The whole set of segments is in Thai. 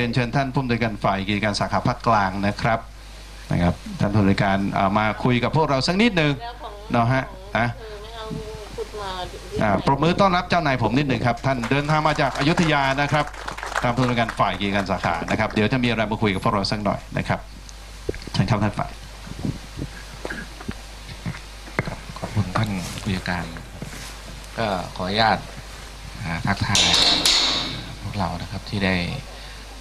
กับเรียนเชิญท่านผู้อำนวยการฝ่ายกิจการสาขาภาคกลางนะครับนะครับท่านผู้อำนวยการอ่ามาคุยกับพวกเราสักนิดหนึ่งแล้วของเนาะฮะอะเออไม่เอาพูดมาอ่าปรบมือต้อนรับเจ้านายผมนิดหนึ่งครับ ท่านเดินทางมาจากอยุธยานะครับท่านผู้อำนวยการฝ่ายกิจการสาขานะครับ เดี๋ยวจะมีอะไรมาคุยกับพวกเราสักหน่อยนะครับเชิญครับท่านฝ่ายขอบคุณท่านผู้จัดการ ก็ขออนุญาตอ่าทักทายพวกเรานะครับที่ได้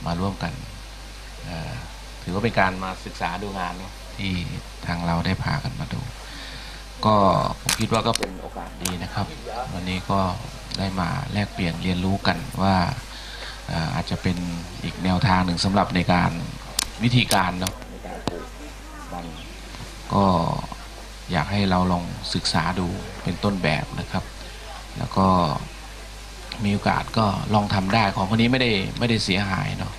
มาร่วมกัน ถือว่าเป็นการมาศึกษาดูงานเนอะที่ทางเราได้พากันมาดู ก็ผมคิดว่าก็เป็นโอกาสดีนะครับ วันนี้ก็ได้มาแลกเปลี่ยนเรียนรู้กันว่าอาจจะเป็นอีกแนวทางหนึ่งสำหรับในการวิธีการเนาะก็อยากให้เราลองศึกษาดูเป็นต้นแบบนะครับ แล้วก็มีโอกาสก็ลองทำได้ของคนนี้ไม่ได้ไม่ได้เสียหายเนาะ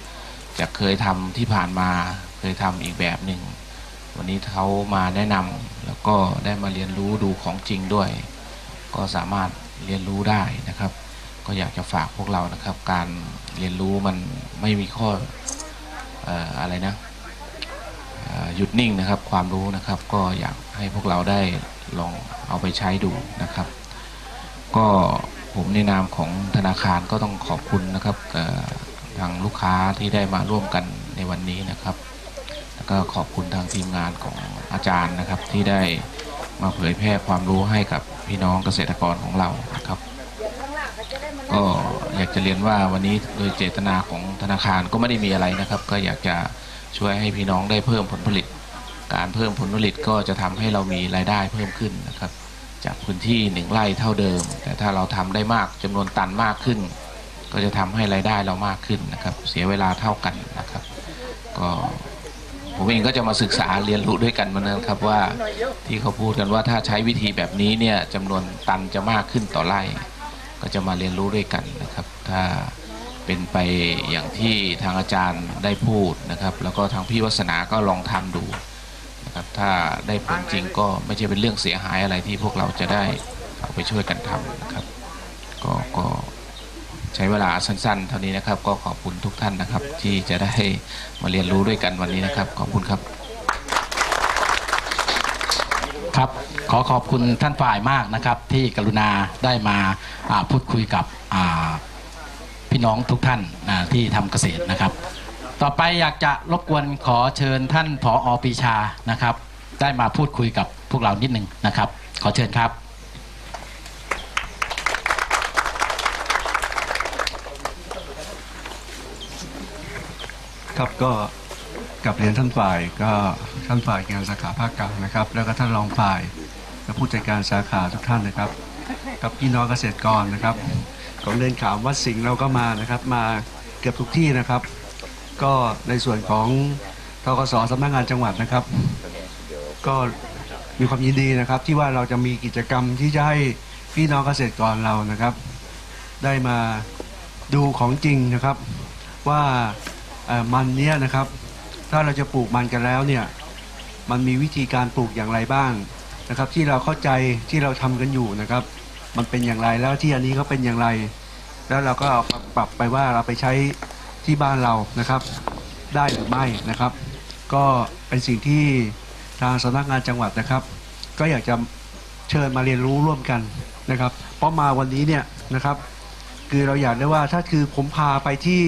จากเคยทำที่ผ่านมาเคยทำอีกแบบหนึ่ง วันนี้เขามาแนะนำแล้วก็ได้มาเรียนรู้ดูของจริงด้วย ก็สามารถเรียนรู้ได้นะครับ ก็อยากจะฝากพวกเรานะครับ การเรียนรู้มันไม่มีข้อออะไรนะหยุดนิ่งนะครับความรู้นะครับ ก็อยากให้พวกเราได้ลองเอาไปใช้ดูนะครับ ก็ผมในนามของธนาคารก็ต้องขอบคุณนะครับ ทางลูกค้าที่ได้มาร่วมกันในวันนี้นะครับ แล้วก็ขอบคุณทางทีมงานของอาจารย์นะครับ ที่ได้มาเผยแพร่ความรู้ให้กับพี่น้องเกษตรกรของเรานะครับก็อยากจะเรียนว่าวันนี้โดยเจตนาของธนาคารก็ไม่ได้มีอะไรนะครับ ก็อยากจะช่วยให้พี่น้องได้เพิ่มผลผลิต การเพิ่มผลผลิตก็จะทำให้เรามีรายได้เพิ่มขึ้นนะครับ จากพื้นที่หนึ่งไร่เท่าเดิม แต่ถ้าเราทำได้มากจำนวนตันมากขึ้น ก็จะทำให้รายได้เรามากขึ้นนะครับ เสียเวลาเท่ากันนะครับ ก็ผมเองก็จะมาศึกษาเรียนรู้ด้วยกันมานะครับว่าที่เขาพูดกันว่าถ้าใช้วิธีแบบนี้เนี่ยจำนวนตันจะมากขึ้นต่อไร่ก็จะมาเรียนรู้ด้วยกันนะครับ ถ้าเป็นไปอย่างที่ทางอาจารย์ได้พูดนะครับ แล้วก็ทางพี่วัฒนาก็ลองทำดูนะครับถ้าได้ผลจริงก็ไม่ใช่เป็นเรื่องเสียหายอะไรที่พวกเราจะได้เอาไปช่วยกันทำนะครับ ก็ก็ ใช้เวลาสั้นๆ เท่านี้นะครับ ก็ขอบคุณทุกท่านนะครับ ที่จะได้มาเรียนรู้ด้วยกันวันนี้นะครับ ขอบคุณครับ ครับ ขอขอบคุณท่านฝ่ายมากนะครับ ที่กรุณาได้มาพูดคุยกับพี่น้องทุกท่านที่ทำเกษตรนะครับ ต่อไปอยากจะรบกวนขอเชิญท่านผออปีชานะครับ ได้มาพูดคุยกับพวกเรานิดหนึ่งนะครับ ขอเชิญครับ ครับก็กับเรียนท่านฝ่ายก็ท่านฝ่ายงานสาขาภาคกลางนะครับ แล้วก็ท่านรองฝ่ายและผู้จัดการสาขาทุกท่านนะครับกับพี่น้องเกษตรกรนะครับ ของเดินขามวัดสิงห์เราก็มานะครับมาเกือบทุกที่นะครับ ก็ในส่วนของทกสสำนักงานจังหวัดนะครับ ก็มีความยินดีนะครับ ที่ว่าเราจะมีกิจกรรมที่จะให้พี่น้องเกษตรกรเรานะครับ ได้มาดูของจริงนะครับว่า มันเนี้ยนะครับ ถ้าเราจะปลูกมันกันแล้วเนี่ยมันมีวิธีการปลูกอย่างไรบ้างนะครับ ที่เราเข้าใจที่เราทำกันอยู่นะครับ มันเป็นอย่างไรแล้วที่อันนี้เขาเป็นอย่างไร แล้วเราก็เอาปรับไปว่าเราไปใช้ที่บ้านเรานะครับ ได้หรือไม่นะครับ ก็เป็นสิ่งที่ทางสำนักงานจังหวัดนะครับ ก็อยากจะเชิญมาเรียนรู้ร่วมกันนะครับ เพราะมาวันนี้เนี่ยนะครับ คือเราอยากได้ว่าถ้าคือผมพาไปที่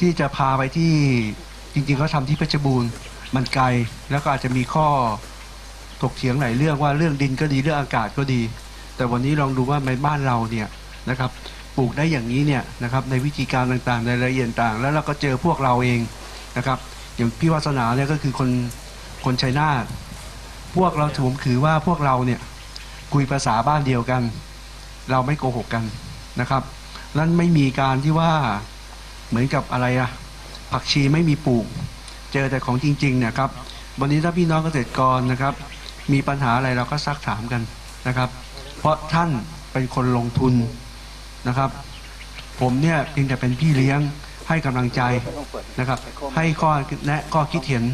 ที่จะพาไปที่จริงๆเขาทำที่เพชรบูรณ์มันไกลแล้วก็อาจจะมีข้อถกเถียงหลายเรื่องว่าเรื่องดินก็ดีเรื่องอากาศก็ดี แต่วันนี้ลองดูว่าในบ้านเราเนี่ยนะครับปลูกได้อย่างนี้เนี่ยนะครับในวิธีการต่างๆในรายละเอียดต่าง แล้วเราก็เจอพวกเราเองนะครับอย่างพี่วัฒนาเนี่ยก็คือคนคนชัยนาทพวกเราถือผมถือว่าพวกเราเนี่ยคุยภาษาบ้านเดียวกัน เราไม่โกหกกันนะครับนั้นไม่มีการที่ว่า เหมือนกับอะไรอะผักชีไม่มีปลูก เจอแต่ของจริงๆเนี่ยครับ วันนี้ถ้าพี่น้องเกษตรกรนะครับ มีปัญหาอะไรเราก็ซักถามกันนะครับ เพราะท่านเป็นคนลงทุนนะครับ ผมเนี่ยเพียงแต่เป็นพี่เลี้ยงให้กำลังใจนะครับ ให้ข้อแนะข้อคิดเห็น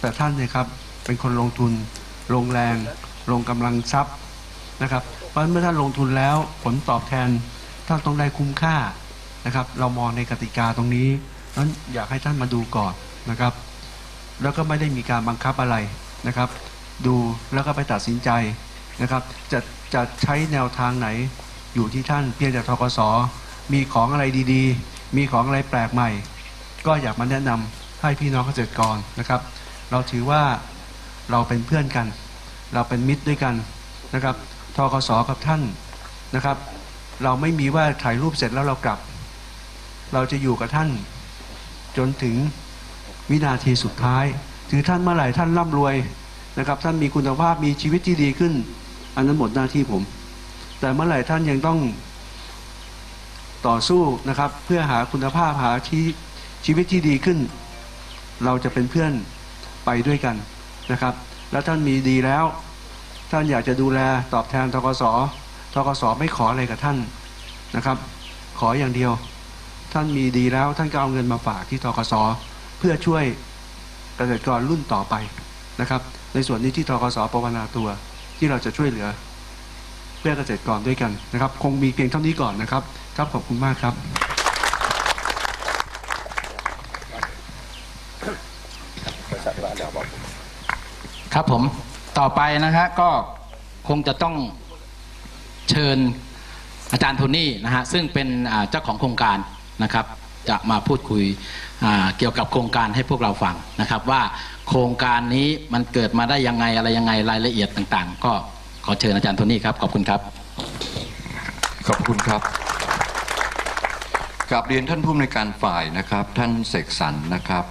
แต่ท่านเนี่ยครับเป็นคนลงทุน ลงแรง ลงกำลังทรัพย์นะครับ เพราะเมื่อท่านลงทุนแล้วผลตอบแทนท่านต้องได้คุ้มค่า นะครับ เรามองในกติกาตรงนี้นั้นอยากให้ท่านมาดูก่อนนะครับ แล้วก็ไม่ได้มีการบังคับอะไรนะครับ ดูแล้วก็ไปตัดสินใจนะครับ จะจะใช้แนวทางไหนอยู่ที่ท่านเพียงแต่ทกสมีของอะไรดีๆ มีของอะไรแปลกใหม่ ก็อยากมาแนะนำให้พี่น้องเกษตรกรนะครับ เราถือว่าเราเป็นเพื่อนกัน เราเป็นมิตรด้วยกันนะครับทกสกับท่านนะครับ เราไม่มีว่าถ่ายรูปเสร็จแล้วเรากลับ เราจะอยู่กับท่าน จนถึงวินาทีสุดท้าย ถือท่านเมื่อไหร่ท่านร่ำรวยนะครับ ท่านมีคุณภาพมีชีวิตที่ดีขึ้น อันนั้นหมดหน้าที่ผม แต่เมื่อไหร่ท่านยังต้องต่อสู้นะครับ เพื่อหาคุณภาพหาชีชีวิตที่ดีขึ้น เราจะเป็นเพื่อนไปด้วยกันนะครับ แล้วท่านมีดีแล้ว ท่านอยากจะดูแลตอบแทนทกสทกสไม่ขออะไรกับท่านนะครับ ขออย่างเดียว ท่านมีดีแล้ว ท่านก็เอาเงินมาฝากที่ทกสเพื่อช่วยเกษตรกรรุ่นต่อไปนะครับ ในส่วนนี้ที่ทกสปวนาตัวที่เราจะช่วยเหลือ เพื่อเกษตรกรด้วยกันนะครับ คงมีเพียงเท่านี้ก่อนนะครับ ครับขอบคุณมากครับครับผมต่อไปนะฮะก็คงจะต้องเชิญอาจารย์โทนี่นะฮะซึ่งเป็นเจ้าของโครงการ นะครับ จะมาพูดคุยเกี่ยวกับโครงการให้พวกเราฟังนะครับ ว่าโครงการนี้มันเกิดมาได้ยังไงอะไรยังไงรายละเอียดต่างๆ ก็ขอเชิญอาจารย์โทนี่ครับขอบคุณครับ ขอบคุณครับกราบเรียนท่านผู้อำนวยการฝ่ายนะครับ ท่านเสกสรรนะครับ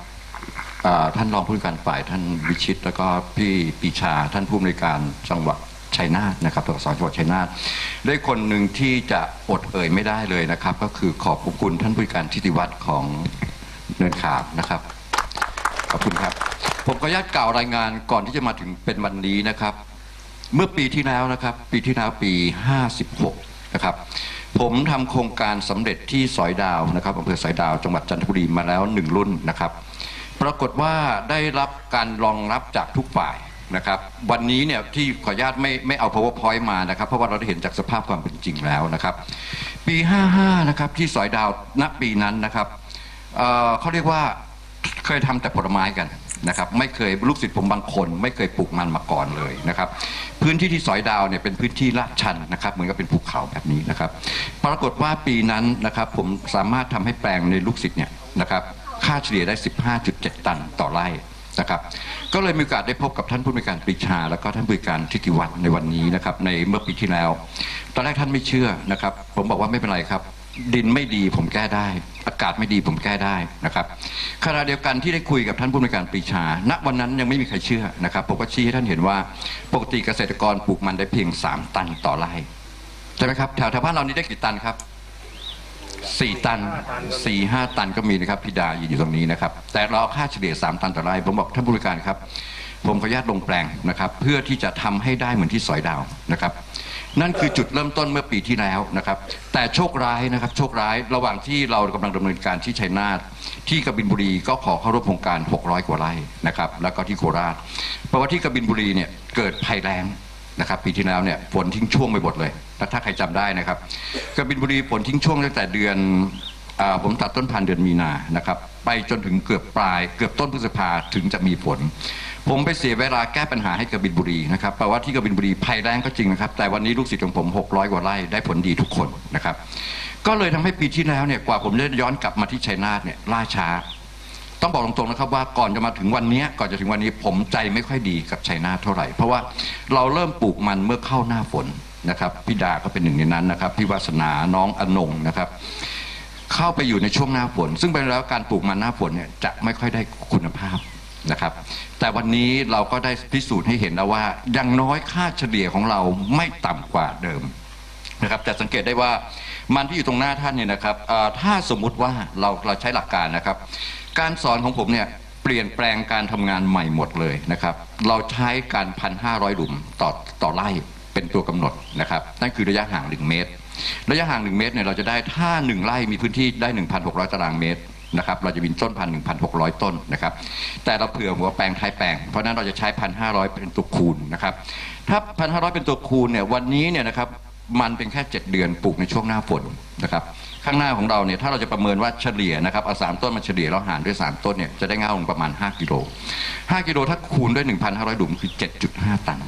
ท่านรองผู้อำนวยการฝ่ายท่านวิชิต แล้วก็พี่ปีชาท่านผู้อำนวยการจังหวัด ชัยนาทนะครับตสจังหวัดชัยนาทได้คนหนึ่งที่จะอดเอ่ยไม่ได้เลยนะครับ ก็คือขอบคุณท่านผู้การทิติวัฒน์ของเนินขามนะครับขอบคุณครับ ผมขออนุญาตกล่าวรายงานก่อนที่จะมาถึงเป็นวันนี้นะครับ เมื่อปีที่แล้วนะครับ ปีที่แล้วปี 56 นะครับ ผมทำโครงการสำเร็จที่สอยดาวนะครับอำเภอสอยดาวจังหวัดจันทบุรีมาแล้วหนึ่งรุ่นนะครับ ปรากฏว่าได้รับการรองรับจากทุกฝ่าย นะครับวันนี้เนี่ยที่ขออนุญาตไม่ไม่เอา powerpoint มานะครับ เพราะว่าเราได้เห็นจากสภาพความเป็นจริงแล้วนะครับ ปี 55 นะครับที่สอยดาวณปีนั้นนะครับเเขาเรียกว่าเคยทำแต่ผลไม้กันนะครับไม่เคยลูกศิษย์ผมบางคน ไม่เคยปลูกมันมาก่อนเลยนะครับ พื้นที่ที่สอยดาวเนี่ยเป็นพื้นที่ลาดชันนะครับ เหมือนกับเป็นภูเขาแบบนี้นะครับ ปรากฏว่าปีนั้นนะครับ ผมสามารถทำให้แปลงในลูกศิษย์เนี่ยนะครับค่าเฉลี่ยได้ 15.7 ตันต่อไร่ นะครับ ก็เลยมีโอกาสได้พบกับท่านผู้บริการปรีชา แล้วก็ท่านผู้บริการทิติวัฒน์ในวันนี้นะครับ ในเมื่อปีที่แล้ว ตอนแรกท่านไม่เชื่อนะครับ ผมบอกว่าไม่เป็นไรครับ ดินไม่ดีผมแก้ได้ อากาศไม่ดีผมแก้ได้นะครับขณะเดียวกันที่ได้คุยกับท่านผู้บริการปรีชา ณวันนั้นยังไม่มีใครเชื่อนะครับผมก็ชี้ให้ท่านเห็นว่าปกติเกษตรกรปลูกมันได้เพียง 3 ตันต่อไร่ใช่ไหมครับแถวแถวบ้านเรานี่ได้กี่ตันครับ สี่ตันสี่ห้าตันก็มีนะครับพี่ดายืนอยู่ตรงนี้นะครับ แต่เราเอาค่าเฉลี่ยสามตันต่อไร่ผมบอกท่านผู้บริการครับ ผมขออนุญาตลงแปลงนะครับ เพื่อที่จะทำให้ได้เหมือนที่สอยดาวนะครับ นั่นคือจุดเริ่มต้นเมื่อปีที่แล้วนะครับ แต่โชคร้ายนะครับ โชคร้ายระหว่างที่เรากำลังดำเนินการที่ชัยนาทที่กบินบุรีก็ขอเข้าร่วมโครงการ 600 กว่าไร่นะครับ แล้วก็ที่โคราชเพราะว่าที่กบินบุรีเนี่ยเกิดภัยแล้ง นะครับปีที่แล้วเนี่ยฝนทิ้งช่วงไปหมดเลยถ้าใครจำได้นะครับกบินบุรีฝนทิ้งช่วงตั้งแต่เดือนอผมตัดต้นพันธุ์เดือนมีนานะครับไปจนถึงเกือบปลาย เกือบต้นพฤษภาถึงจะมีฝน ผมไปเสียเวลาแก้ปัญหาให้กบินบุรีนะครับแปลว่าที่กบินบุรีภัยแรงก็จริงนะครับ แต่วันนี้ลูกศิษย์ของผม 600 กว่าไร่ได้ผลดีทุกคนนะครับ ก็เลยทำให้ปีที่แล้วเนี่ยกว่าผมจะย้อนกลับมาที่ชัยนาทเนี่ยล่าช้า ต้องบอกตรงๆนะครับว่าก่อนจะมาถึงวันนี้ก่อนจะถึงวันนี้ผมใจไม่ค่อยดีกับชัยนาทเท่าไหร่ เพราะว่าเราเริ่มปลูกมันเมื่อเข้าหน้าฝนนะครับพี่ดาก็เป็นหนึ่งในนั้นนะครับพี่วาสนาน้องอนงนะครับ เข้าไปอยู่ในช่วงหน้าฝน ซึ่งเป็นแล้วการปลูกมันหน้าฝนเนี่ยจะไม่ค่อยได้คุณภาพนะครับ แต่วันนี้เราก็ได้พิสูจน์ให้เห็นแล้วว่ายังน้อยค่าเฉลี่ยของเราไม่ต่ำกว่าเดิมนะครับจะสังเกตได้ว่ามันที่อยู่ตรงหน้าท่านเนี่ยนะครับถ้าสมมุติว่าเราเราใช้หลักการนะครับ การสอนของผมเนี่ยเปลี่ยนแปลงการทำงานใหม่หมดเลยนะครับ เราใช้การพันห้าร้อยหลุมต่อต่อไร่เป็นตัวกำหนดนะครับ นั่นคือระยะห่างหนึ่งเมตร ระยะห่างหนึ่งเมตรเนี่ยเราจะได้ถ้าหนึ่งไร่มีพื้นที่ได้ 1,600 ตารางเมตรนะครับเราจะมีต้นพันหนึ่งพันหกร้อยต้นนะครับ แต่เราเผื่อหัวแปลงท้ายแปลง เพราะฉะนั้นเราจะใช้พันห้าร้อยเป็นตัวคูณนะครับ ถ้าพันห้าร้อยเป็นตัวคูณเนี่ยวันนี้เนี่ยนะครับมันเป็นแค่ 7 เดือนปลูกในช่วงหน้าฝนนะครับ ข้างหน้าของเราเนี่ยถ้าเราจะประเมินว่าเฉลี่ยนะครับเอาสามต้นมาเฉลี่ยแล้วหารด้วย 3 ต้นเนี่ยจะได้เงาลงประมาณ 5 กิโล 5 กิโลถ้าคูณด้วย 1,500 หลุมคือ 7.5 ตัน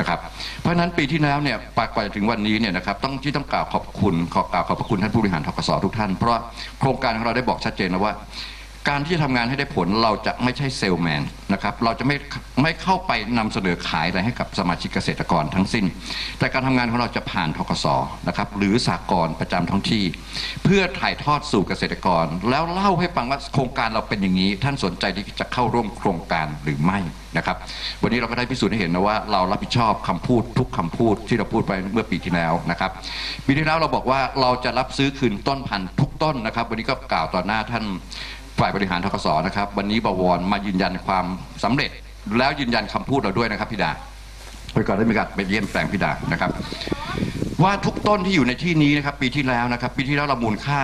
นะครับเพราะฉะนั้นปีที่แล้วเนี่ยปากว่าถึงวันนี้เนี่ยนะครับต้องที่ต้องกล่าวขอบคุณขอกล่าวขอบพระคุณท่านผู้บริหารทกสทุกท่าน เพราะโครงการของเราได้บอกชัดเจนแล้วว่า การที่จะทำงานให้ได้ผลเราจะไม่ใช่เซลแมนนะครับเราจะไม่ไม่เข้าไปนำเสนอขายอะไรให้กับสมาชิกเกษตรกรทั้งสิ้น แต่การทำงานของเราจะผ่านทกสนะครับหรือสากลประจำท้องที่ เพื่อถ่ายทอดสู่เกษตรกร แล้วเล่าให้ฟังว่าโครงการเราเป็นอย่างนี้ ท่านสนใจที่จะเข้าร่วมโครงการหรือไม่นะครับ วันนี้เราก็ได้พิสูจน์ให้เห็นนะว่าเรารับผิดชอบคำพูดทุกคำพูดที่เราพูดไปเมื่อปีที่แล้วนะครับปีที่แล้วเราบอกว่าเราจะรับซื้อคืนต้นพันธุ์ทุกต้นนะครับ วันนี้ก็กล่าวต่อหน้าท่าน ฝ่ายบริหารทกสนะครับ วันนี้บวรมายืนยันความสำเร็จ แล้วยืนยันคำพูดเราด้วยนะครับพี่ดาไปก่อนได้มีการไปเยี่ยมแปลงพี่ดานะครับ ว่าทุกต้นที่อยู่ในที่นี้นะครับ ปีที่แล้วนะครับ ปีที่แล้วเรามูลค่า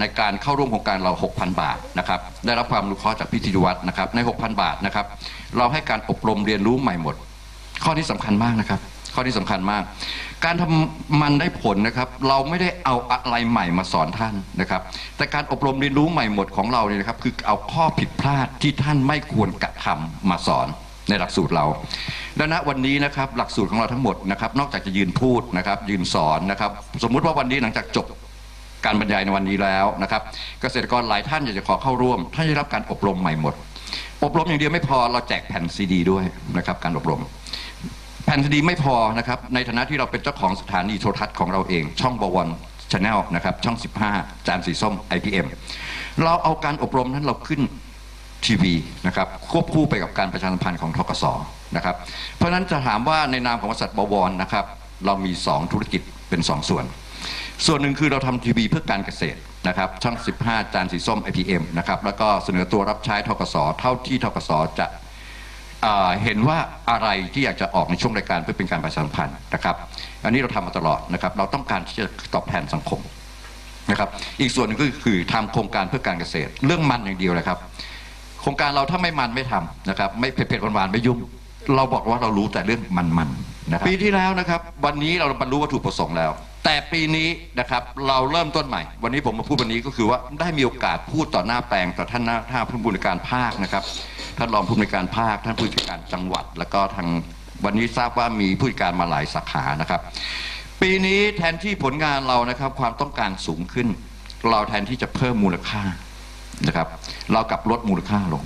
ในการเข้าร่วมโครงการเรา 6,000 บาทนะครับ ได้รับความอนุเคราะห์จากพี่ธิวัตรนะครับ ใน 6,000 บาทนะครับ เราให้การอบรมเรียนรู้ใหม่หมด ข้อนี้สำคัญมากนะครับ ข้อนี้สำคัญมาก การทำมันได้ผลนะครับ เราไม่ได้เอาอะไรใหม่มาสอนท่านนะครับ แต่การอบรมเรียนรู้ใหม่หมดของเราเนี่ยนะครับ คือเอาข้อผิดพลาดที่ท่านไม่ควรกระทำมาสอนในหลักสูตรเรา และณวันนี้นะครับหลักสูตรของเราทั้งหมดนะครับ นอกจากจะยืนพูดนะครับ ยืนสอนนะครับ สมมุติว่าวันนี้หลังจากจบการบรรยายในวันนี้แล้วนะครับ เกษตรกรหลายท่านอยากจะขอเข้าร่วมท่านได้รับการอบรมใหม่หมด อบรมอย่างเดียวไม่พอเราแจกแผ่นซีดี ด้วยนะครับ การอบรม แผ่นซีดีไม่พอนะครับในฐานะที่เราเป็นเจ้าของสถานีโทรทัศน์ของเราเอง ช่องบวรชาแนลนะครับช่อง 15 จานสีส้ม IPM เราเอาการอบรมนั้นเราขึ้นทีวีนะครับควบคู่ไปกับการประชาสัมพันธ์ของทกสนะครับเพราะฉะนั้นจะถามว่าในนามของบริษัทบวรนะครับเรามี 2 ธุรกิจเป็น 2 ส่วน ส่วนหนึ่งคือเราทำทีวีเพื่อการเกษตรนะครับช่อง 15 จานสีส้ม IPM นะครับแล้วก็เสนอตัวรับใช้ทกสเท่าที่ทกสจะ เห็นว่าอะไรที่อยากจะออกในช่วงรายการเพื่อเป็นการประชาสัมพันธ์นะครับ อันนี้เราทำมาตลอดนะครับ เราต้องการที่จะตอบแทนสังคมนะครับ อีกส่วนหนึงก็คือทำโครงการเพื่อการเกษตร เรื่องมันอย่างเดียวเลยครับ โครงการเราถ้าไม่มันไม่ทำนะครับ ไม่เผ็ดๆหวานๆไม่ยุ่งเราบอกว่าเรารู้แต่เรื่องมันๆนะครับ ปีที่แล้วนะครับ วันนี้เราบรรลุวัตถุประสงค์แล้ว แต่ปีนี้นะครับเราเริ่มต้นใหม่ วันนี้ผมมาพูดวันนี้ก็คือว่าได้มีโอกาสพูดต่อหน้าแปลงต่อท่านหน้าท่านผู้บริการภาคนะครับท่านรองผู้บริการภาค ท่านผู้จัดการจังหวัด แล้วก็ทางวันนี้ทราบว่ามีผู้จัดการมาหลายสาขานะครับ ปีนี้แทนที่ผลงานเรานะครับความต้องการสูงขึ้น เราแทนที่จะเพิ่มมูลค่านะครับ เรากลับลดมูลค่าลง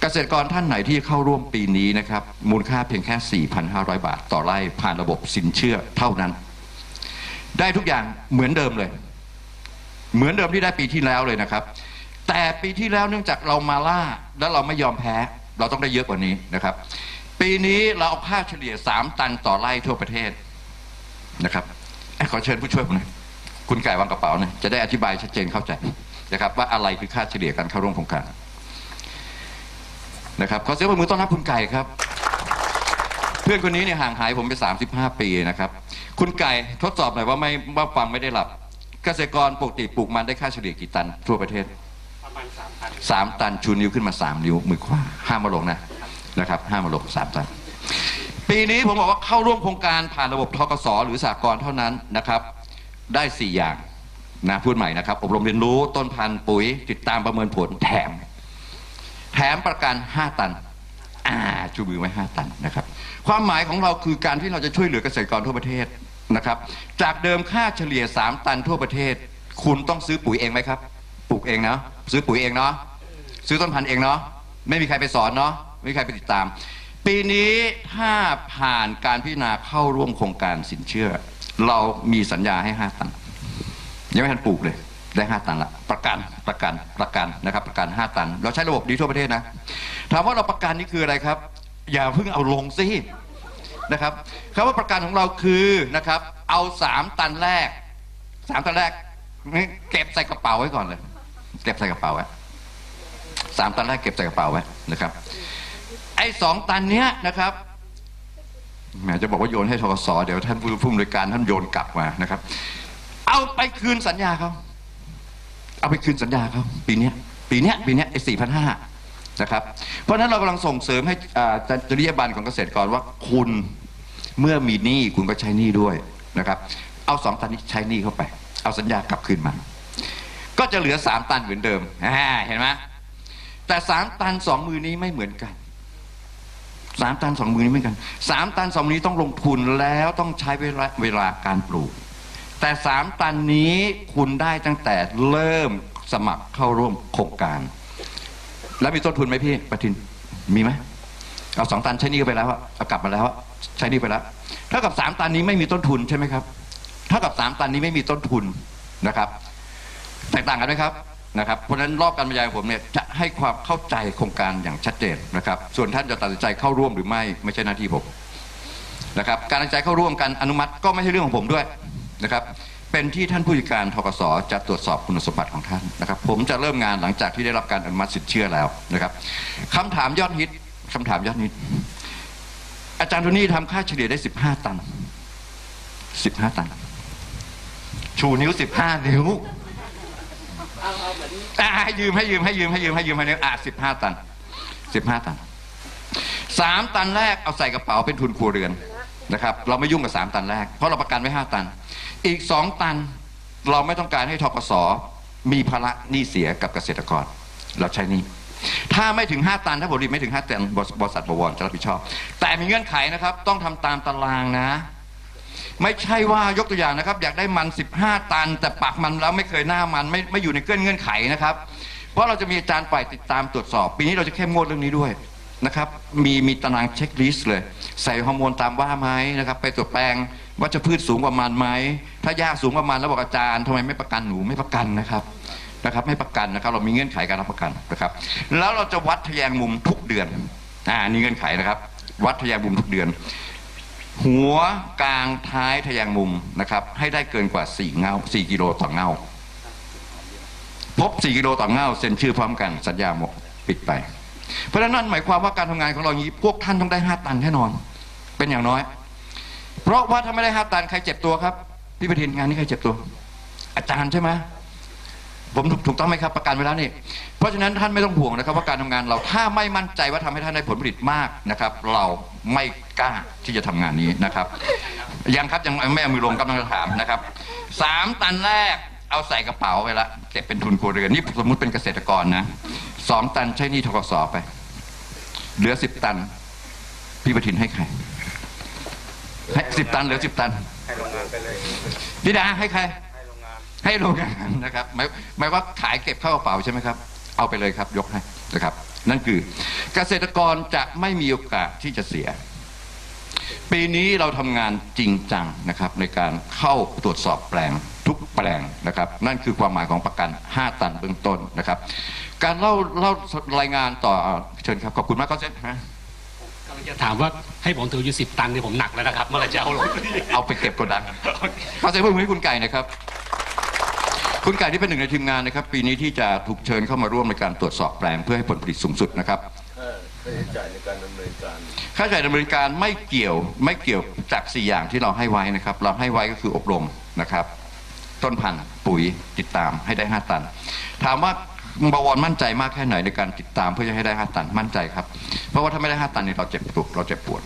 เกษตรกรท่านไหนที่เข้าร่วมปีนี้นะครับมูลค่าเพียงแค่ 4,500 บาท ต่อไร่ผ่านระบบสินเชื่อเท่านั้น ได้ทุกอย่างเหมือนเดิมเลย เหมือนเดิมที่ได้ปีที่แล้วเลยนะครับ แต่ปีที่แล้วเนื่องจากเรามาล่าแล้วเราไม่ยอมแพ้ เราต้องได้เยอะกว่านี้นะครับ ปีนี้เราเอาค่าเฉลี่ย 3 ตันต่อไร่ทั่วประเทศนะครับอขอเชิญผู้ช่วยผมหน่อยคุณไก่วางกระเป๋าน่จะได้อธิบายชัดเจนเข้าใจนะครับ ว่าอะไรคือค่าเฉลี่ยการเข้าร่วมโครงการนะครับขอเสียงปรบมือต้อนรับคุณไก่ครับ เพื่อนคนนี้เนี่ยห่างหายผมไป 35 ปีนะครับ คุณไก่ทดสอบหน่อยว่าไม่ว่าฟังไม่ได้หลับ เกษตรกรปกติปลูกมันได้ค่าเฉลี่ยกี่ตัน ทั่วประเทศประมาณ3ตัน3ตันชูนิ้วขึ้นมา3นิ้วมือขวาห้ามมาลงนะนะครับห้ามมาลง3ตัน ปีนี้ผมบอกว่าเข้าร่วมโครงการผ่านระบบทกสหรือสากลเท่านั้นนะครับ ได้4อย่างนะพูดใหม่นะครับ อบรมเรียนรู้ต้นพันธุ์ปุ๋ย ติดตามประเมินผลแถม แถมประกัน 5 ตัน อ่า ชูมือไว้ 5 ตันนะครับ ความหมายของเราคือการที่เราจะช่วยเหลือเกษตรกรทั่วประเทศ นะครับจากเดิมค่าเฉลี่ย 3 ตันทั่วประเทศ คุณต้องซื้อปุ๋ยเองไหมครับ ปลูกเองเนาะซื้อปุ๋ยเองเนาะซื้อต้นพันธุ์เองเนาะไม่มีใครไปสอนเนาะไม่มีใครไปติดตาม ปีนี้ถ้าผ่านการพิจารณาเข้าร่วมโครงการสินเชื่อ เรามีสัญญาให้ 5 ตัน ยังไม่ทันปลูกเลยได้ 5 ตันละประกันประกันประกันนะครับประกัน 5 ตัน เราใช้ระบบดีทั่วประเทศนะถามว่าเราประกันนี่คืออะไรครับ อย่าเพิ่งเอาลงสิ นะครับคำว่าประกันของเราคือนะครับ เอา 3 ตันแรก 3 ตันแรกเก็บใส่กระเป๋าไว้ก่อนเลย เก็บใส่กระเป๋าไว้สามตันแรกเก็บใส่กระเป๋าไว้นะครับ ไอ้สองตันเนี้ยนะครับแหมจะบอกว่าโยนให้ทกสเดี๋ยวท่านผู้ผู้อำนวยการท่านโยนกลับมานะครับ เอาไปคืนสัญญาเขาเอาไปคืนสัญญาเขาปีเนี้ยปีเนี้ยปีเนี้ยไอ้สี่พันห้า นะครับ เพราะฉะนั้นเรากำลังส่งเสริมให้จริยบรรณของเกษตรกรว่าคุณเมื่อมีหนี้คุณก็ใช้หนี้ด้วยนะครับเอาสองตันนี้ใช้หนี้เข้าไป เอาสัญญากลับคืนมา ก็จะเหลือสามตันเหมือนเดิมเห็นไหมแต่สามตันสองมือนี้ไม่เหมือนกันสามตันสองมือนี้ไม่เหมือนกันสามตันสองมือนี้ต้องลงทุนแล้วต้องใช้เวลาเวลาการปลูก แต่สามตันนี้คุณได้ตั้งแต่เริ่มสมัครเข้าร่วมโครงการ แล้วมีต้นทุนไหมพี่ประทินมีไหมเอาสองตันใช้นี่ไปแล้วอะเอากลับมาแล้วอะใช้นี่ไปแล้วเท่ากับสามตันนี้ไม่มีต้นทุนใช่ไหมครับเท่ากับสามตันนี้ไม่มีต้นทุนนะครับแตกต่างกันไหมครับนะครับเพราะฉะนั้นรอบการบรรยายของผมเนี่ยจะให้ความเข้าใจโครงการอย่างชัดเจนนะครับ ส่วนท่านจะตัดสินใจเข้าร่วมหรือไม่ไม่ใช่หน้าที่ผมนะครับ การตัดสินใจเข้าร่วมกันอนุมัติก็ไม่ใช่เรื่องของผมด้วยนะครับ เป็นที่ท่านผู้จัดการทกสจะตรวจสอบคุณสมบัติของท่านนะครับ ผมจะเริ่มงานหลังจากที่ได้รับการอนุมัติสิทธิ์เชื่อแล้วนะครับคำถามยอดฮิตคำถามยอดฮิต อาจารย์โทนี่ทำค่าเฉลี่ยได้ 15 ตัน 15 ตัน ชูนิ้ว 15 นิ้วอ่าให้ยืมให้ยืมให้ยืมให้ยืมให้ยืมให้ยืมอะสิบห้าตันสิบห้าตันสามตันแรกเอาใส่กระเป๋าเป็นทุนครัวเรือน นะครับเราไม่ยุ่งกับสามตันแรก เพราะเราประกันไว้ห้าตัน อีกสองตันเราไม่ต้องการให้ทกสมีภาระหนี้เสียกับเกษตรกร เราใช้นี้ ถ้าไม่ถึง 5 ตันถ้าผลผลิตไม่ถึง 5 ตันบริบริษัทบวรจะรับผิดชอบ แต่มีเงื่อนไขนะครับ ต้องทำตามตารางนะ ไม่ใช่ว่ายกตัวอย่างนะครับ อยากได้มัน 15 ตัน แต่ปักมันแล้วไม่เคยหน้ามันไม่ไม่อยู่ในเงื่อนเงื่อนไขนะครับ เพราะเราจะมีอาจารย์ฝ่ายติดตามตรวจสอบ ปีนี้เราจะเข้มงวดเรื่องนี้ด้วย นะครับมีมีตารางเช็คลิสต์เลย ใส่ฮอร์โมนตามว่าไหมนะครับไปตรวจแปลงว่าจะพืชสูงกว่ามันไหมถ้าหญ้าสูงกว่ามันแล้วบอกอาจารย์ทำไมไม่ประกันหนูไม่ประกันนะครับนะครับไม่ประกันนะครับเรามีเงื่อนไขการรับประกันนะครับ แล้วเราจะวัดทแยงมุมทุกเดือนอ่านี่เงื่อนไขนะครับ วัดทแยงมุมทุกเดือน หัวกลางท้ายทแยงมุมนะครับ ให้ได้เกินกว่า4เงา4กิโลต่อเงาพบ4กิโลต่อเงาเซ็นชื่อพร้อมกันสัญญาหมดปิดไป เพราะฉะนั้นหมายความว่าการทำงานของเราอย่างนี้ พวกท่านต้องได้5ตันแน่นอน เป็นอย่างน้อย เพราะว่าถ้าไม่ได้5ตันใครเจ็บตัวครับพี่ประทินงานนี้ใครเจ็บตัว อาจารย์ใช่ไหมผมถูกถูกต้องไหมครับประกันไว้แล้วนี่ เพราะฉะนั้นท่านไม่ต้องห่วงนะครับ ว่าการทำงานเราถ้าไม่มั่นใจว่าทำให้ท่านได้ผลผลิตมากนะครับ เราไม่กล้าที่จะทำงานนี้นะครับ ยังครับยังไม่เอามือลงกำลังจะถามนะครับสามตันแรกเอาใส่กระเป๋าไปละเก็บเป็นทุนครัวเรือนนี่สมมติเป็นเกษตรกรนะ สองตันใช้หนี่ทกสไป เหลือสิบตัน พี่ประทินให้ใคร ให้สิบตันเหลือสิบตัน ให้โรงงานไปเลยพี่ดาให้ใครให้โรงงานนะครับหมายหมายว่าขายเก็บเข้ากระเป๋าใช่ไหมครับ เอาไปเลยครับ ยกให้นะครับ นั่นคือ เกษตรกรจะไม่มีโอกาสที่จะเสีย ปีนี้เราทำงานจริงจังนะครับ ในการเข้าตรวจสอบแปลงทุกแปลงนะครับ นั่นคือความหมายของประกัน 5 ตันเบื้องต้นนะครับ การเล่าเล่ารายงานต่อเชิญครับขอบคุณมากก็เซ็ตฮะกำลังจะถามว่าให้ผมถืออยู่สิบตันนี่ผมหนักแล้วนะครับเมื่อไหรจะเอาลงเอาไปเก็บกดดันเขาจะพูดให้คุณไก่นะครับ คุณไก่ที่เป็นหนึ่งในทีมงานนะครับ ปีนี้ที่จะถูกเชิญเข้ามาร่วมในการตรวจสอบแปลงเพื่อให้ผลผลิตสูงสุดนะครับค่าใช้จ่ายในการดำเนินการค่าใช้จ่ายดำเนินการไม่เกี่ยวไม่เกี่ยวจากสี่อย่างที่เราให้ไว้นะครับ เราให้ไว้ก็คืออบรมนะครับ ต้นพันธุ์ปุ๋ยติดตามให้ได้ 5 ตัน ถามว่า บวรมั่นใจมากแค่ไหนในการติดตามเพื่อจะให้ได้5ตันมั่นใจครับ เพราะว่าถ้าไม่ได้5ตันเนี่ยเราเจ็บปวดเราเจ็บปวด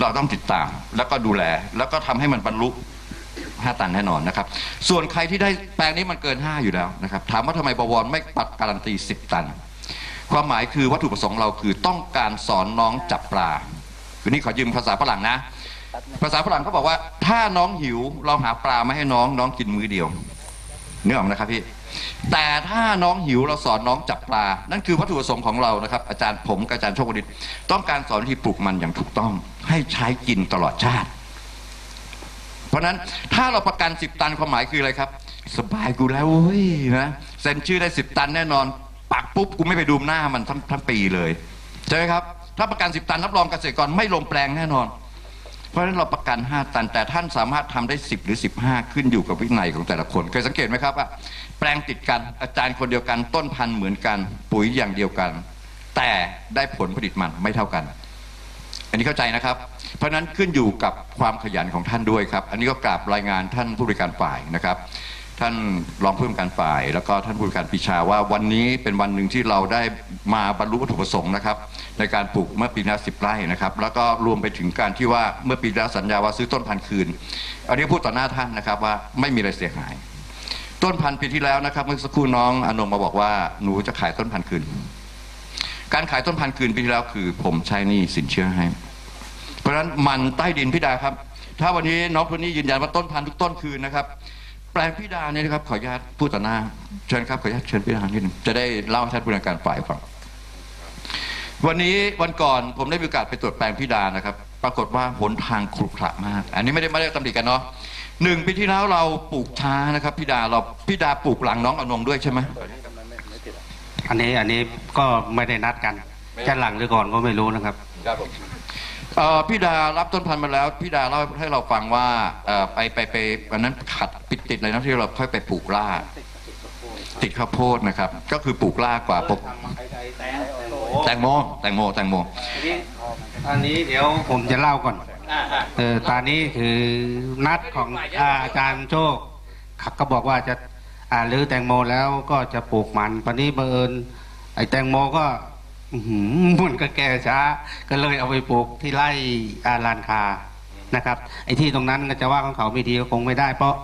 เราต้องติดตามแล้วก็ดูแล แล้วก็ทำให้มันบรรลุ5ตันแน่นอนนะครับ ส่วนใครที่ได้แปลงนี้มันเกิน 5 อยู่แล้วนะครับถามว่าทำไมบวรไม่ปัดการันตี 10 ตัน ความหมายคือวัตถุประสงค์เราคือต้องการสอนน้องจับปลาคือนี่ขอยืมภาษาฝรั่งนะ ภาษาฝรั่งเขาบอกว่า ถ้าน้องหิวเราหาปลามาให้น้องน้องกินมื้อเดียวเนื้อออกไหมนะครับพี่ แต่ถ้าน้องหิวเราสอนน้องจับปลา นั่นคือวัตถุประสงค์ของเรานะครับ อาจารย์ผมกับอาจารย์โชคดิตต้องการสอนวิธีปลูกมันอย่างถูกต้อง ให้ใช้กินตลอดชาติ เพราะนั้นถ้าเราประกัน10ตันความหมายคืออะไรครับ สบายกูแล้วเว้ยนะเซ็นชื่อได้10ตันแน่นอนปักปุ๊บกูไม่ไปดูหน้ามันทั้งทั้งปีเลยใช่ไหมครับถ้าประกัน10ตันรับรองเกษตรกรไม่ลงแปลงแน่นอน เพราะฉะนั้นเราประกัน 5 ตัน แต่ท่านสามารถทำได้ 10 หรือ 15 ขึ้นอยู่กับวินัยของแต่ละคนเคยสังเกตไหมครับว่าแปลงติดกันอาจารย์คนเดียวกัน ต้นพันธุ์เหมือนกันปุ๋ยอย่างเดียวกัน แต่ได้ผลผลิตมันไม่เท่ากัน อันนี้เข้าใจนะครับ เพราะฉะนั้นขึ้นอยู่กับความขยันของท่านด้วยครับ อันนี้ก็กราบรายงานท่านผู้บริการฝ่ายนะครับ ท่านรองผู้กำกับการฝ่าย แล้วก็ท่านผู้กำกับการปีชาว่าวันนี้เป็นวันหนึ่งที่เราได้มาบรรลุวัตถุประสงค์นะครับ ในการปลูกเมื่อปีแล้วสิบไร่นะครับ แล้วก็รวมไปถึงการที่ว่าเมื่อปีแล้วสัญญาว่าซื้อต้นพันธุ์คืน อันนี้พูดต่อหน้าท่านนะครับว่าไม่มีอะไรเสียหาย ต้นพันธุ์ปีที่แล้วนะครับ เมื่อสักครู่น้องอนงมาบอกว่าหนูจะขายต้นพันธุ์คืน การขายต้นพันธุ์คืนปีที่แล้วคือ ผมใช้หนี่สินเชื่อให้ เพราะฉะนั้นมันใต้ดินพี่ดาครับ ถ้าวันนี้น้องคนนี้ยืนยันว่าต้นพันธุ์ทุกต้นคืนนะครับ แปลงพี่ดาเนี่ยนะครับขออนุญาตพูดต่อหน้าเชิญครับขออนุญาตเชิญพี่ดานิดหนึงจะได้เล่าให้ท่านผู้ในวยการฝ่ายฟังวันนี้วันก่อนผมได้มีโอกาสไปตรวจแปลงพี่ดานะครับ ปรากฏว่าหนทางขรุขระมาก อันนี้ไม่ได้ไม่ได้ตำหนิกันเนาะหนึ่งปีที่แล้วเราปลูกช้านะครับพี่ดาเราพี่ดาปลูกหลังน้องอนงด้วยใช่ไหมอันนี้อันนี้ก็ไม่ได้นัดกันจะหลังหรือก่อนก็ไม่รู้นะครับ เอ่อพี่ดารับต้นพันธุ์มาแล้วพี่ดาเล่าให้เราฟังว่าเอ่อไปไปไปวันนั้นขัดปิดติดเลยนะที่เราค่อยไปปลูกล่า ติดข้าวโพดนะครับ ก็คือปลูกล่ากว่าปกแตงโมแตงโมแตงโม อันนี้เดี๋ยวผมจะเล่าก่อนเออตอนนี้คือนัดของอาจารย์โชคเขาก็บอกว่าจะอ่ารื้อแตงโมแล้วก็จะปลูกมันปนี้บังเอิญไอ้แตงโมก็ มันก็แก่ช้า ก็เลยเอาไปปลูกที่ไร่อาลานคานะครับ ไอ้ที่ตรงนั้นก็จะว่าของเขาไม่ดีก็คงไม่ได้ เพราะ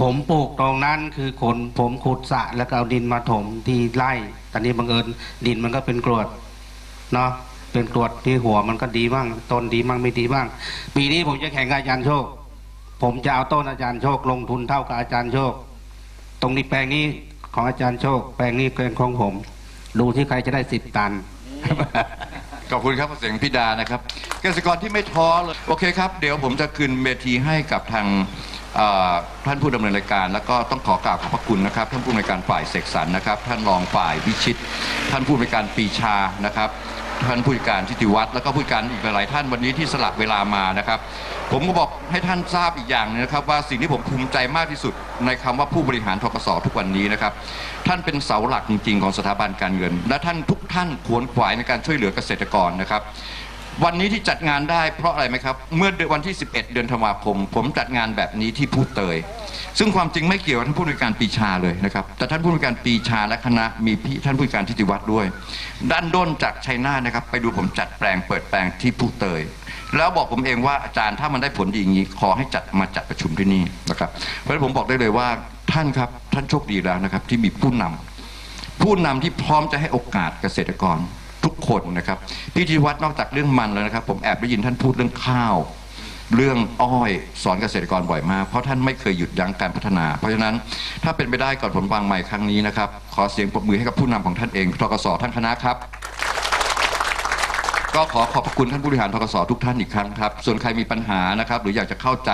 ผมปลูกตรงนั้นคือขนผมขุดสะแล้วก็เอาดินมาถมที่ไร่ ตอนนี้บังเอิญดินมันก็เป็นกรวดเนาะเป็นกรวดที่หัวมันก็ดีบ้างต้นดีบ้างไม่ดีบ้าง ปีนี้ผมจะแข่งกับอาจารย์โชค ผมจะเอาต้นอาจารย์โชค ลงทุนเท่ากับอาจารย์โชค ตรงนี้แปลงนี้ของอาจารย์โชค แปลงนี้เป็นของผม ดูที่ใครจะได้สิบตัน ขอบคุณครับเสียงพิดานะครับ เกษตรกรที่ไม่ท้อเลย โอเคครับ เดี๋ยวผมจะคืนเวทีให้กับทางเอ่อท่านผู้ดำเนินรายการ แล้วก็ต้องขอกราบขอบพระคุณนะครับ ท่านผู้อำนวยการฝ่ายเสกสรรนะครับ ท่านรองฝ่ายวิชิต ท่านผู้อำนวยการปีชานะครับ ท่านผู้จัดการทิติวัฒน์แล้วก็ผู้จัดการอีกหลายๆท่านวันนี้ที่สลักเวลามานะครับ ผมก็บอกให้ท่านทราบอีกอย่างหนึงนะครับ ว่าสิ่งที่ผมภูมิใจมากที่สุดในคำว่าผู้บริหารทกสทุกวันนี้นะครับ ท่านเป็นเสาหลักจริง ๆ ของสถาบันการเงิน และท่านทุกท่านขวนขวายในการช่วยเหลือเกษตรกรนะครับ วันนี้ที่จัดงานได้เพราะอะไรไหมครับ เมื่อเดือนวันที่ 11 เดือนธันวาคม ผมจัดงานแบบนี้ที่พูดเตย ซึ่งความจริงไม่เกี่ยวกับท่านผู้อำนวยการปีชาเลยนะครับ แต่ท่านผู้อำนวยการปีชาและคณะมีพี่ท่านผู้อำนวยการทิติวัฒน์ด้วย ด้านด้นจากชัยนาทนะครับ ไปดูผมจัดแปลงเปิดแปลงที่พูดเตย แล้วบอกผมเองว่าอาจารย์ถ้ามันได้ผลดีอย่างนี้ ขอให้จัดมาจัดประชุมที่นี่นะครับ เพราะฉะนั้นผมบอกได้เลยว่าท่านครับท่านโชคดีแล้วนะครับที่มีผู้นำผู้นำที่พร้อมจะให้โอกาสเกษตรกร ทุกคนนะครับพี่ธีวัฒน์นอกจากเรื่องมันแล้วนะครับ ผมแอบได้ยินท่านพูดเรื่องข้าว เรื่องอ้อยสอนเกษตรกรบ่อยมาก เพราะท่านไม่เคยหยุดยั้งการพัฒนา เพราะฉะนั้นถ้าเป็นไปได้ก่อนผมวางใหม่ครั้งนี้นะครับ ขอเสียงปรบมือให้กับผู้นำของท่านเองทกสท่านคณะครับ ก็ขอขอบพระคุณท่านผู้บริหารทกสทุกท่านอีกครั้งครับ ส่วนใครมีปัญหานะครับ หรืออยากจะเข้าใจ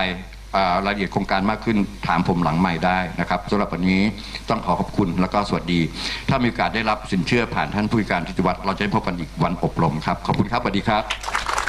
รายละเอียดโครงการมากขึ้นถามผมหลังใหม่ได้นะครับสำหรับวันนี้ต้องขอขอบคุณแล้วก็สวัสดี ถ้ามีโอกาสได้รับสินเชื่อผ่านท่านผู้การทิติวัตรเราจะได้พบกันอีกวันอบรมครับ ขอบคุณครับสวัสดีครับ